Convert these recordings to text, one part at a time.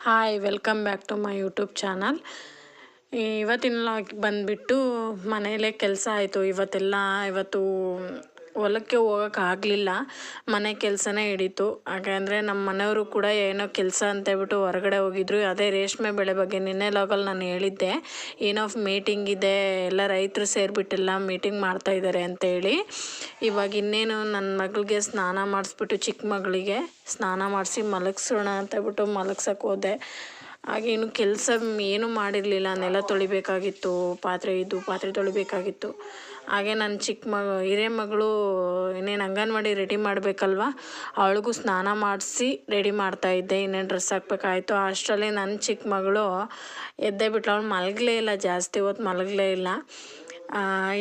Hi welcome back to my YouTube channel ಇವತ್ತಿನ ಬಂದುಬಿಟ್ಟು ಮನೆಯಲ್ಲೇ ಕೆಲಸ ಆಯಿತು. ಇವತ್ತೆಲ್ಲ ಇವತ್ತು ಹೊಲಕ್ಕೆ ಹೋಗೋಕ್ಕಾಗಲಿಲ್ಲ ಮನೆ ಕೆಲಸನೇ ಹಿಡೀತು. ಯಾಕೆಂದರೆ ನಮ್ಮ ಮನೆಯವರು ಕೂಡ ಏನೋ ಕೆಲಸ ಅಂತೇಳ್ಬಿಟ್ಟು ಹೊರಗಡೆ ಹೋಗಿದ್ರು. ಅದೇ ರೇಷ್ಮೆ ಬೆಳೆ ಬಗ್ಗೆ ನಿನ್ನೆ ಲಾಗಲ್ಲಿ ನಾನು ಹೇಳಿದ್ದೆ. ಏನೋ ಮೀಟಿಂಗ್ ಇದೆ. ಎಲ್ಲ ರೈತರು ಸೇರಿಬಿಟ್ಟೆಲ್ಲ ಮೀಟಿಂಗ್ ಮಾಡ್ತಾ ಇದ್ದಾರೆ ಅಂತೇಳಿ ಇವಾಗ ಇನ್ನೇನು ನನ್ನ ಮಗಳಿಗೆ ಸ್ನಾನ ಮಾಡಿಸ್ಬಿಟ್ಟು ಚಿಕ್ಕ ಮಗಳಿಗೆ ಸ್ನಾನ ಮಾಡಿಸಿ ಮಲಗಿಸೋಣ ಅಂತೇಳ್ಬಿಟ್ಟು ಮಲಗ್ಸಕ್ಕೆ ಹೋದೆ. ಹಾಗೇನು ಕೆಲಸ ಏನೂ ಮಾಡಿರಲಿಲ್ಲ. ನೆಲ ತೊಳಿಬೇಕಾಗಿತ್ತು, ಪಾತ್ರೆ ಇದು, ಪಾತ್ರೆ ತೊಳಿಬೇಕಾಗಿತ್ತು. ಹಾಗೆ ನನ್ನ ಚಿಕ್ಕ ಮಗ, ಹಿರಿಯ ಮಗಳು ಇನ್ನೇನು ಅಂಗನವಾಡಿ ರೆಡಿ ಮಾಡಬೇಕಲ್ವ? ಅವಳಿಗೂ ಸ್ನಾನ ಮಾಡಿಸಿ ರೆಡಿ ಮಾಡ್ತಾಯಿದ್ದೆ ಇನ್ನೇನು ಡ್ರೆಸ್ ಹಾಕ್ಬೇಕಾಯ್ತು. ಅಷ್ಟರಲ್ಲಿ ನನ್ನ ಚಿಕ್ಕ ಮಗಳು ಎದ್ದೇ ಬಿಟ್ಲು. ಅವಳು ಮಲಗಲೇ ಇಲ್ಲ ಜಾಸ್ತಿ ಹೊತ್ತು ಮಲಗಲೇ ಇಲ್ಲ.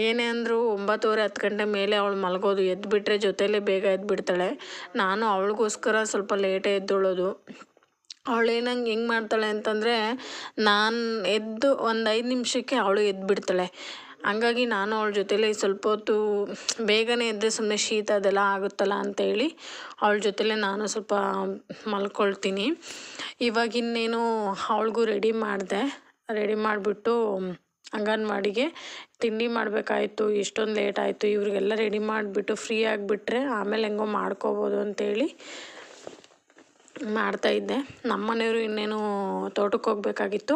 ಏನೇ ಅಂದರೂ ಒಂಬತ್ತುವರೆ, ಹತ್ತು ಗಂಟೆ ಮೇಲೆ ಅವಳು ಮಲಗೋದು. ಎದ್ದುಬಿಟ್ರೆ ಜೊತೆಯಲ್ಲೇ ಬೇಗ ಎದ್ದುಬಿಡ್ತಾಳೆ ನಾನು ಅವಳಿಗೋಸ್ಕರ ಸ್ವಲ್ಪ ಲೇಟೇ ಎದ್ದೊಳೋದು. ಅವಳು ಏನಂಗೆ ಹೆಂಗೆ ಮಾಡ್ತಾಳೆ ಅಂತಂದರೆ, ನಾನು ಎದ್ದು ಒಂದು ಐದು ನಿಮಿಷಕ್ಕೆ ಅವಳು ಎದ್ದುಬಿಡ್ತಾಳೆ ಹಂಗಾಗಿ ನಾನು ಅವಳ ಜೊತೆಲೇ ಸ್ವಲ್ಪ ಹೊತ್ತು ಬೇಗನೆ ಎದ್ದರೆ ಸುಮ್ಮನೆ ಶೀತ ಅದೆಲ್ಲ ಆಗುತ್ತಲ್ಲ ಅಂತೇಳಿ ಅವಳ ಜೊತೆಲೇ ನಾನು ಸ್ವಲ್ಪ ಮಲ್ಕೊಳ್ತೀನಿ. ಇವಾಗ ಇನ್ನೇನು ಅವಳಿಗೂ ರೆಡಿ ಮಾಡಿದೆ. ರೆಡಿ ಮಾಡಿಬಿಟ್ಟು ಅಂಗನವಾಡಿಗೆ ತಿಂಡಿ ಮಾಡಬೇಕಾಯ್ತು, ಇಷ್ಟೊಂದು ಲೇಟ್ ಆಯಿತು, ಇವ್ರಿಗೆಲ್ಲ ರೆಡಿ ಮಾಡಿಬಿಟ್ಟು ಫ್ರೀ ಆಗಿಬಿಟ್ರೆ ಆಮೇಲೆ ಹೆಂಗೋ ಮಾಡ್ಕೋಬೋದು ಅಂತೇಳಿ ಮಾಡ್ತಾಯಿದ್ದೆ ನಮ್ಮ ಮನೆಯವರು ಇನ್ನೇನು ತೋಟಕ್ಕೆ ಹೋಗ್ಬೇಕಾಗಿತ್ತು.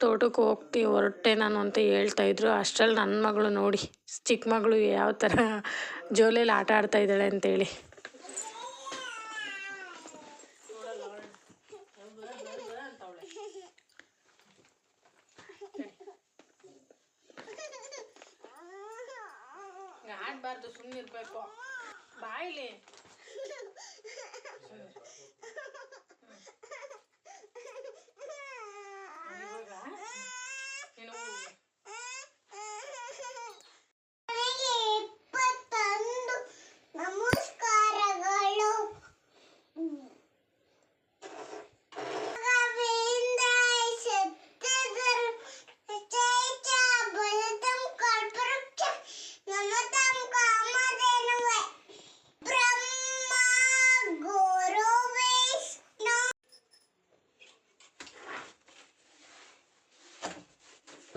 ತೋಟಕ್ಕೆ ಹೋಗ್ತಿ ಹೊರಟೆ ನಾನು ಅಂತ ಹೇಳ್ತಾ ಹೇಳ್ತಾಯಿದ್ರು ಅಷ್ಟರಲ್ಲಿ ನನ್ನ ಮಗಳು ನೋಡಿ ಚಿಕ್ಕ ಮಗಳು ಯಾವ ಥರ ಜೋಲಿಯಲ್ಲಿ ಆಟ ಆಡ್ತಾ ಇದ್ದಾಳೆ ಅಂತೇಳಿ ಬಾಯಿಲಿ.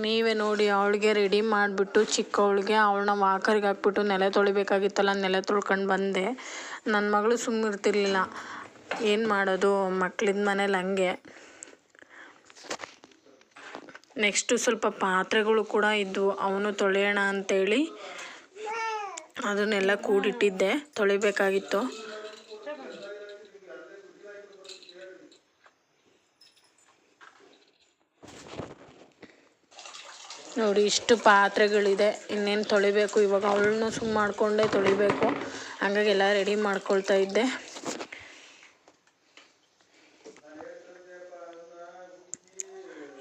ನೀವೇ ನೋಡಿ, ಅವಳಿಗೆ ರೆಡಿ ಮಾಡಿಬಿಟ್ಟು ಚಿಕ್ಕವಳಿಗೆ ಅವಳನ್ನ ವಾಕರ್ಗೆ ಹಾಕ್ಬಿಟ್ಟು ನೆಲೆ ತೊಳಿಬೇಕಾಗಿತ್ತಲ್ಲ, ನೆಲೆ ತೊಳ್ಕೊಂಡು ಬಂದೆ. ನನ್ನ ಮಗಳು ಸುಮ್ಮಿರ್ತಿರ್ಲಿಲ್ಲ ಏನು ಮಾಡೋದು? ಮಕ್ಳಿದ ಮನೇಲಿ ಹಂಗೆ. ನೆಕ್ಸ್ಟು ಸ್ವಲ್ಪ ಪಾತ್ರೆಗಳು ಕೂಡ ಇದ್ದವು ಅವನು ತೊಳೆಯೋಣ ಅಂತೇಳಿ ಅದನ್ನೆಲ್ಲ ಕೂಡಿಟ್ಟಿದ್ದೆ. ತೊಳಿಬೇಕಾಗಿತ್ತು. ನೋಡಿ, ಇಷ್ಟು ಪಾತ್ರೆಗಳಿದೆ. ಇನ್ನೇನು ತೊಳಿಬೇಕು? ಇವಾಗ ಅವಳನ್ನು ಸುಮ್ಮ ಮಾಡಿಕೊಂಡೇ ತೊಳಿಬೇಕು. ಹಂಗಾಗಿ ಎಲ್ಲ ರೆಡಿ ಮಾಡ್ಕೊಳ್ತಾ ಇದ್ದೆ.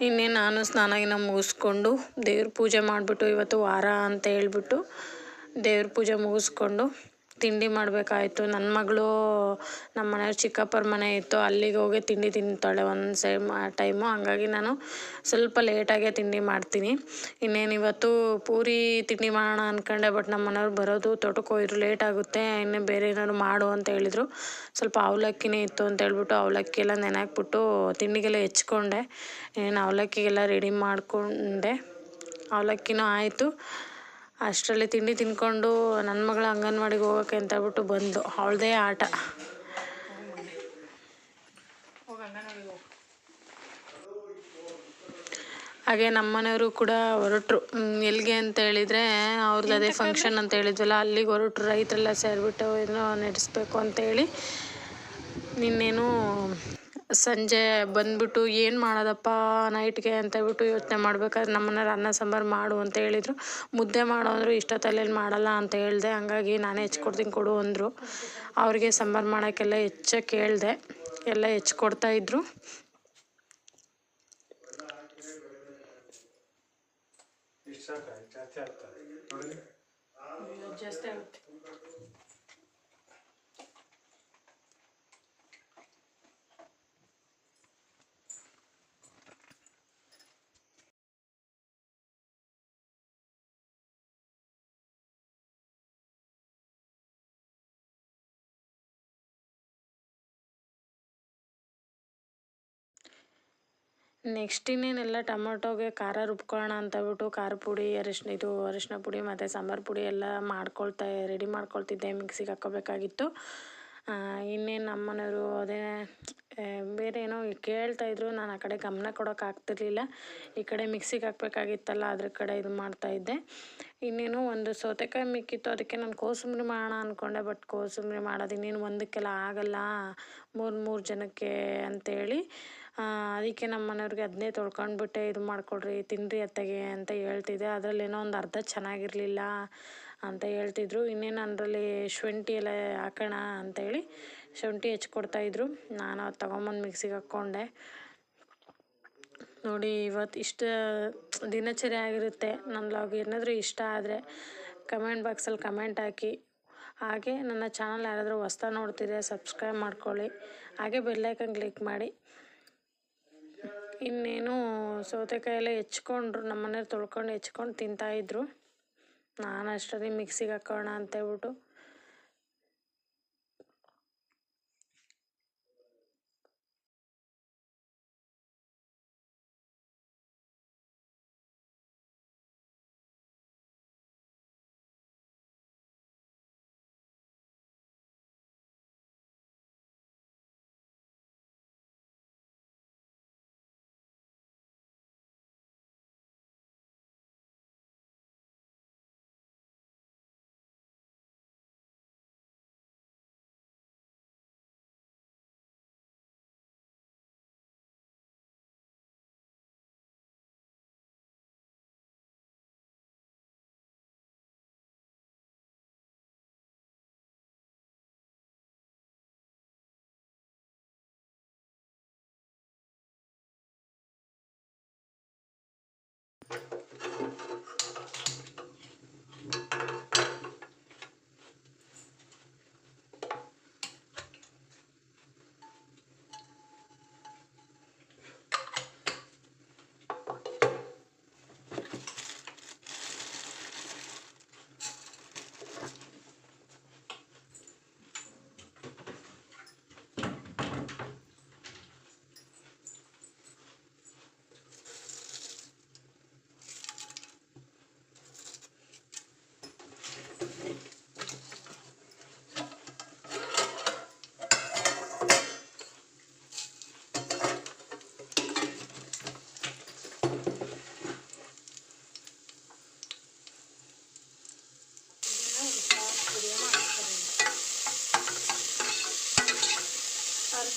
ಇನ್ನೇನು ನಾನು ಸ್ನಾನ ಮುಗಿಸ್ಕೊಂಡು ದೇವ್ರ ಪೂಜೆ ಮಾಡಿಬಿಟ್ಟು ಇವತ್ತು ವಾರ ಅಂತ ಹೇಳ್ಬಿಟ್ಟು ದೇವ್ರ ಪೂಜೆ ಮುಗಿಸ್ಕೊಂಡು ತಿಂಡಿ ಮಾಡಬೇಕಾಯ್ತು. ನನ್ನ ಮಗಳು ನಮ್ಮ ಮನೆಯವ್ರ ಚಿಕ್ಕಪ್ಪರ ಮನೆ ಇತ್ತು. ಅಲ್ಲಿಗೆ ಹೋಗಿ ತಿಂಡಿ ತಿಂತಾಳೆ ಒಂದು ಸೈಮ್ ಟೈಮು. ಹಂಗಾಗಿ ನಾನು ಸ್ವಲ್ಪ ಲೇಟಾಗೆ ತಿಂಡಿ ಮಾಡ್ತೀನಿ. ಇನ್ನೇನು ಇವತ್ತು ಪೂರಿ ತಿಂಡಿ ಮಾಡೋಣ ಅಂದ್ಕೊಂಡೆ ಬಟ್ ನಮ್ಮ ಮನೆಯವ್ರು ಬರೋದು ತೋಟಕ್ಕೆ ಹೋಗಿದ್ರು ಲೇಟ್ ಆಗುತ್ತೆ. ಇನ್ನೇ ಬೇರೆ ಏನಾದ್ರು ಮಾಡು ಅಂತ ಹೇಳಿದರು. ಸ್ವಲ್ಪ ಅವಲಕ್ಕಿನೇ ಇತ್ತು ಅಂತ ಹೇಳ್ಬಿಟ್ಟು ಅವಲಕ್ಕಿ ಎಲ್ಲ ನೆನೆಹಾಕ್ಬಿಟ್ಟು ತಿಂಡಿಗೆಲ್ಲ ಹೆಚ್ಕೊಂಡೆ. ಏನು ಅವಲಕ್ಕಿಗೆಲ್ಲ ರೆಡಿ ಮಾಡಿಕೊಂಡೆ. ಅವಲಕ್ಕಿನೂ ಆಯಿತು. ಅಷ್ಟರಲ್ಲಿ ತಿಂಡಿ ತಿನ್ಕೊಂಡು ನನ್ನ ಮಗಳ ಅಂಗನವಾಡಿಗೆ ಹೋಗೋಕ್ಕೆ ಅಂತ ಹೇಳ್ಬಿಟ್ಟು ಬಂದು. ಅವಳದೇ ಆಟ. ಹಾಗೆ ನಮ್ಮನೆಯವರು ಕೂಡ ಹೊರಟರು. ಎಲ್ಲಿಗೆ ಅಂತ ಹೇಳಿದರೆ ಅವ್ರದ್ದು ಅದೇ ಫಂಕ್ಷನ್ ಅಂತ ಹೇಳಿದ್ವಲ್ಲ, ಅಲ್ಲಿಗೆ ಹೊರಟರು. ರೈತರೆಲ್ಲ ಸೇರಿಬಿಟ್ಟು ಏನೋ ನಡೆಸ್ಬೇಕು ಅಂತೇಳಿ ನಿನ್ನೇನು ಸಂಜೆ ಬಂದ್ಬಿಟ್ಟು ಏನು ಮಾಡೋದಪ್ಪ ನೈಟ್ಗೆ ಅಂತ ಹೇಳ್ಬಿಟ್ಟು ಯೋಚನೆ ಮಾಡ್ಬೇಕಾದ್ರೆ ನಮ್ಮನ್ನ ಅನ್ನ ಸಾಂಬಾರು ಮಾಡು ಅಂತ ಹೇಳಿದರು. ಮುದ್ದೆ ಮಾಡು ಅಂದರು ಇಷ್ಟೊತ್ತಲ್ಲೇನು ಮಾಡಲ್ಲ ಅಂತ ಹೇಳಿದೆ. ಹಂಗಾಗಿ ನಾನೇ ಹೆಚ್ಕೊಡ್ತೀನಿ ಕೊಡು ಅಂದರು. ಅವ್ರಿಗೆ ಸಾಂಬಾರು ಮಾಡೋಕ್ಕೆಲ್ಲ ಹೆಚ್ಚ ಕೇಳಿದೆ. ಎಲ್ಲ ಹೆಚ್ಕೊಡ್ತಾಯಿದ್ರು ಜಾಸ್ತಿ ಆಗುತ್ತೆ. ನೆಕ್ಸ್ಟ್ ಇನ್ನೇನೆಲ್ಲ ಟೊಮೊಟೊಗೆ ಖಾರ ರುಬ್ಕೊಳ್ಳೋಣ ಅಂತ ಬಿಟ್ಟು ಖಾರ ಪುಡಿ, ಅರಿಶಿನ ಇದು ಅರಿಶಿನ ಪುಡಿ ಮತ್ತು ಸಾಂಬಾರು ಪುಡಿ ಎಲ್ಲ ಮಾಡ್ಕೊಳ್ತಾ ರೆಡಿ ಮಾಡ್ಕೊಳ್ತಿದ್ದೆ ಮಿಕ್ಸಿಗೆ ಹಾಕ್ಕೋಬೇಕಾಗಿತ್ತು. ಇನ್ನೇನು ನಮ್ಮ ಮನೆಯವರು ಅದೇ ಬೇರೆ ಏನೋ ಕೇಳ್ತಾಯಿದ್ರು ನಾನು ಆ ಕಡೆ ಗಮನ ಕೊಡೋಕೆ ಆಗ್ತಿರ್ಲಿಲ್ಲ. ಈ ಕಡೆ ಮಿಕ್ಸಿಗೆ ಹಾಕ್ಬೇಕಾಗಿತ್ತಲ್ಲ, ಅದ್ರ ಕಡೆ ಇದು ಮಾಡ್ತಾಯಿದ್ದೆ ಇನ್ನೇನು ಒಂದು ಸೌತೆಕಾಯಿ ಮಿಕ್ಕಿತ್ತು, ಅದಕ್ಕೆ ನಾನು ಕೋಸಂಬರಿ ಮಾಡೋಣ ಅಂದ್ಕೊಂಡೆ ಬಟ್ ಕೋಸಂಬರಿ ಮಾಡೋದು ಇನ್ನೇನು ಒಂದಕ್ಕೆಲ್ಲ ಆಗಲ್ಲ, ಮೂರು ಮೂರು ಜನಕ್ಕೆ ಅಂತೇಳಿ. ಅದಕ್ಕೆ ನಮ್ಮ ಮನೆಯವ್ರಿಗೆ ಅದನ್ನೇ ತೊಳ್ಕೊಂಡ್ಬಿಟ್ಟೆ, ಇದು ಮಾಡಿಕೊಡ್ರಿ ತಿನ್ನಿರಿ ಅತ್ತಗೆ ಅಂತ ಹೇಳ್ತಿದ್ದೆ. ಅದರಲ್ಲಿ ಏನೋ ಒಂದು ಅರ್ಧ ಚೆನ್ನಾಗಿರಲಿಲ್ಲ. ಅಂತ ಹೇಳ್ತಿದ್ರು. ಇನ್ನೇನು ಅದರಲ್ಲಿ ಶುಂಠಿ ಎಲ್ಲ ಹಾಕೋಣ ಅಂತೇಳಿ ಶುಂಠಿ ಹೆಚ್ಕೊಡ್ತಾಯಿದ್ರು ನಾನು ಅದು ತೊಗೊಂಬಂದು ಮಿಕ್ಸಿಗೆ ಹಾಕ್ಕೊಂಡೆ. ನೋಡಿ ಇವತ್ತು ಇಷ್ಟು ದಿನಚರಿ ಆಗಿರುತ್ತೆ. ನನ್ನ ಲಾಗ್ ಏನಾದರೂ ಇಷ್ಟ ಆದರೆ ಕಮೆಂಟ್ ಬಾಕ್ಸಲ್ಲಿ ಕಮೆಂಟ್ ಹಾಕಿ. ಹಾಗೆ ನನ್ನ ಚಾನಲ್ ಯಾರಾದರೂ ಹೊಸ್ತಾ ನೋಡ್ತಿದ್ರೆ ಸಬ್ಸ್ಕ್ರೈಬ್ ಮಾಡ್ಕೊಳ್ಳಿ. ಹಾಗೆ ಬೆಲ್ಲೈಕನ್ ಕ್ಲಿಕ್ ಮಾಡಿ. ಇನ್ನೇನು ಸೌತೆಕಾಯಿ ಎಲ್ಲ ಹೆಚ್ಕೊಂಡ್ರು, ನಮ್ಮನೇಲಿ ತೊಳ್ಕೊಂಡು ಹೆಚ್ಕೊಂಡು ತಿಂತಾಯಿದ್ರು ನಾನು ಅಷ್ಟೊತ್ತಿಗೆ ಮಿಕ್ಸಿಗೆ ಹಾಕೋಣ ಅಂತೇಳ್ಬಿಟ್ಟು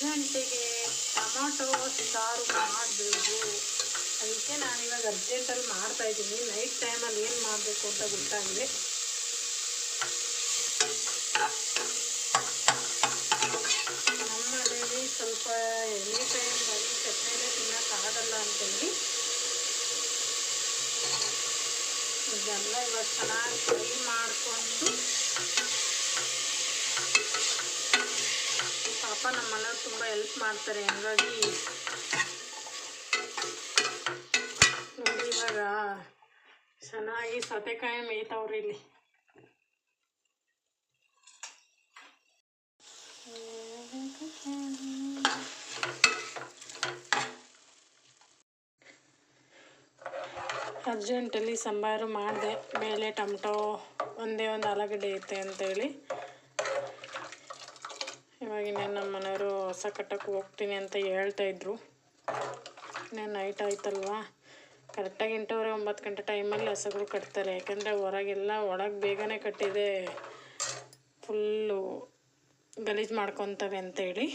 ಅರ್ಜೆಂಟಿಗೆ ಟೊಮೊಟೊ ಸಾರು ಮಾಡಬೇಕು. ಅದಕ್ಕೆ ನಾನಿವಾಗ ಅರ್ಜೆಂಟಲ್ಲಿ ಮಾಡ್ತಾಯಿದ್ದೀನಿ ನೈಟ್ ಟೈಮಲ್ಲಿ ಏನು ಮಾಡಬೇಕು ಅಂತ ಗೊತ್ತಾಗಿದೆ. ನಮ್ಮ ಸ್ವಲ್ಪ ಎನಿ ಟೈಮ್ ಬರೀ ಚಟ್ನಿನೇ ತಿನ್ನೋಕ್ಕಾಗಲ್ಲ ಅಂತೇಳಿ. ಇದೆಲ್ಲ ಇವಾಗ ಚೆನ್ನಾಗಿ ಫ್ರೈ ಮಾಡಿಕೊಂಡು ಪಾಪ ನಮ್ಮ ಮನೆಯವ್ರು ತುಂಬ ಹೆಲ್ಪ್ ಮಾಡ್ತಾರೆ, ಹಂಗಾಗಿ ನೋಡಿ ಇವಾಗ ಚೆನ್ನಾಗಿ ಸೌತೆಕಾಯಿ ಮೇಯ್ತಾವ್ರಿ ಇಲ್ಲಿ. ಅರ್ಜೆಂಟಲ್ಲಿ ಸಾಂಬಾರು ಮಾಡಿದೆ ಬೇಳೆ ಟೊಮಟೊ, ಒಂದೇ ಒಂದು ಆಲೂಗಡ್ಡೆ ಐತೆ ಅಂತೇಳಿ. ಇವಾಗ ಇನ್ನೇನು ನಮ್ಮ ಮನೆಯವರು ಹೊಸ ಕಟ್ಟಕ್ಕೆ ಹೋಗ್ತೀನಿ ಅಂತ ಹೇಳ್ತಾ ಇದ್ರು. ಇನ್ನೇನು ನೈಟ್ ಆಯ್ತಲ್ವಾ? ಕರೆಕ್ಟಾಗಿ ಎಂಟೂವರೆ ಒಂಬತ್ತು ಗಂಟೆ ಟೈಮಲ್ಲಿ ಹಸಗಳು ಕಟ್ತಾರೆ. ಯಾಕಂದರೆ ಹೊರಗೆಲ್ಲ ಒಳಗೆ ಬೇಗನೆ ಕಟ್ಟಿದೆ ಫುಲ್ಲು ಗಲೀಜು ಮಾಡ್ಕೊತವೆ ಅಂತೇಳಿ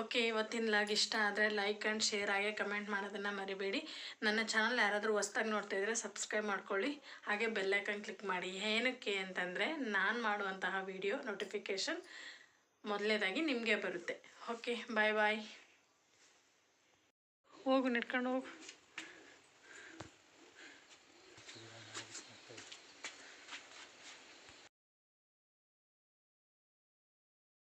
ಓಕೆ, ಇವತ್ತಿನ ಲಾಗ್ ಇಷ್ಟ ಆದರೆ ಲೈಕ್ ಆ್ಯಂಡ್ ಶೇರ್ ಹಾಗೆ ಕಮೆಂಟ್ ಮಾಡೋದನ್ನು ಮರಿಬೇಡಿ. ನನ್ನ ಚಾನಲ್ ಯಾರಾದರೂ ಹೊಸ್ದಾಗಿ ನೋಡ್ತಾ ಇದ್ದರೆ ಸಬ್ಸ್ಕ್ರೈಬ್ ಮಾಡ್ಕೊಳ್ಳಿ. ಹಾಗೆ ಬೆಲ್ಲೈಕನ್ ಕ್ಲಿಕ್ ಮಾಡಿ. ಏನಕ್ಕೆ ಅಂತಂದರೆ ನಾನು ಮಾಡುವಂತಹ ವಿಡಿಯೋ ನೋಟಿಫಿಕೇಷನ್ ಮೊದಲನೇದಾಗಿ ನಿಮಗೆ ಬರುತ್ತೆ. ಓಕೆ ಬಾಯ್ ಬಾಯ್ ಹೋಗು ನಿಟ್ಕೊಂಡು ಹೋಗು.